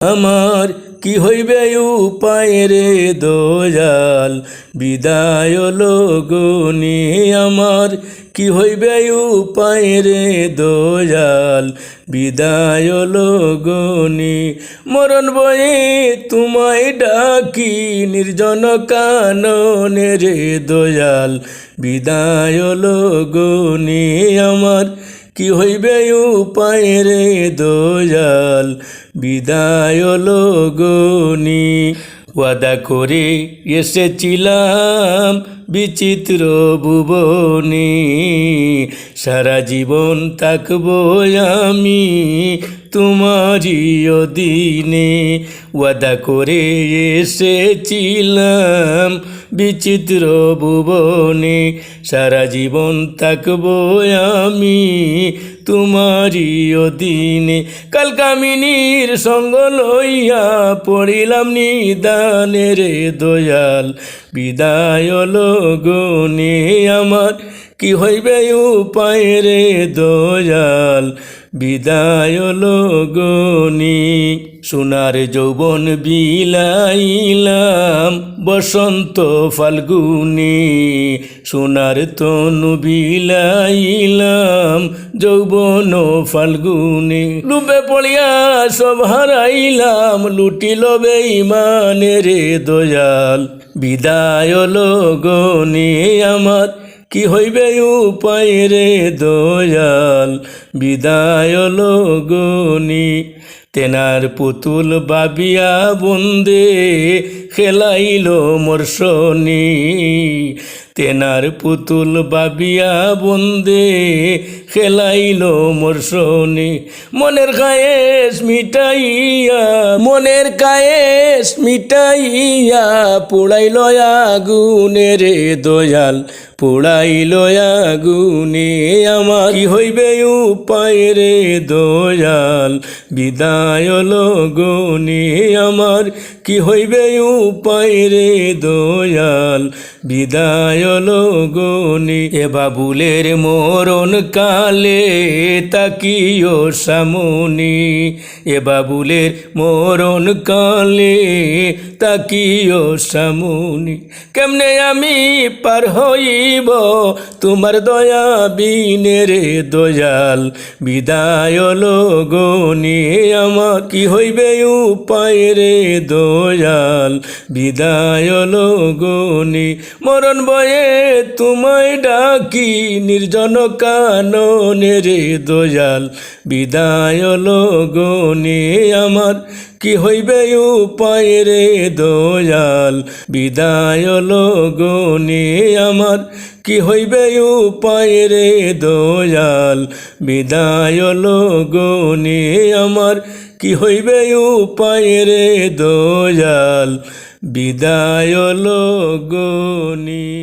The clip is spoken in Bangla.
আমার কি হইবে উপায় রে দয়াল বিদায় লগনি আমার কি হইবে উপায় রে দয়াল বিদায় লগনি মরণ বয়ে তোমায় ডাকি নির্জন কাননে রে দয়াল বিদায় লগনি আমার কি হইবে উপায় রে দয়াল বিদায় লগনি। ওয়াদা করে এসেছিলাম বিচিত্র ভুবনে। সারা জীবন থাকব আমি তোমারই অধীনে ওয়াদা করে এসেছিলাম বিচিত্র ভুবনে। সারা জীবন থাকব আমি তোমারই অধীনে। কালকামিনীর সঙ্গ লইয়া পড়িলাম নিদানে রে দয়াল। বিদায় লগনে আমার কি হইবে উপায় রে দয়াল? বিদায় লগনি, সোনার যৌবন বিলাইলাম বসন্ত ফাল্গুনি, সোনার তনু বিলাইলাম যৌবন ফাল্গুনি। লুবে পড়িয়া সব হারাইলাম, লুটিল বেইমানে রে দয়াল। বিদায় লগনি আমার কি হইবে উপায় রে দয়াল? বিদায় লগনি, তেনার পুতুল বাবিয়া বন্দে খেলাইল মর্ষনি তেনার পুতুল বাবিয়া বন্দে খেলাইল মর্ষনি মনের কায়েস মিটাইয়া, মনের কায়েস মিটাইয়া, পোড়াইল আগুনে দয়াল। পোড়াইল আগুনে আমার কি হইবে উপায় রে দয়াল? বিদায় লগনে আমার কি হইবে উপায় রে দয়াল? বিদায় লগনে এ বাবুলের মরণ কালে তাকিও সামনে। এ বাবুলের মরণ কালে তাকিও সামনে। কেমনে আমি পার হইব তোমার দয়া বিনে দয়াল। বিদায় লগনি আমার, কি হইবে উপায় রে দয়াল? বিদায় লগনি মরণ বয়ে তোমায় ডাকি নির্জন কাননে রে দয়াল। বিদায় লগনে আমার, কি হইবে উপায় রে দয়াল? বিদায় লগনে আমার, কি হইবে উপায় রে দয়াল? বিদায় লগনে আমার, কি হইবে উপায় রে দয়াল? বিদায় লগনি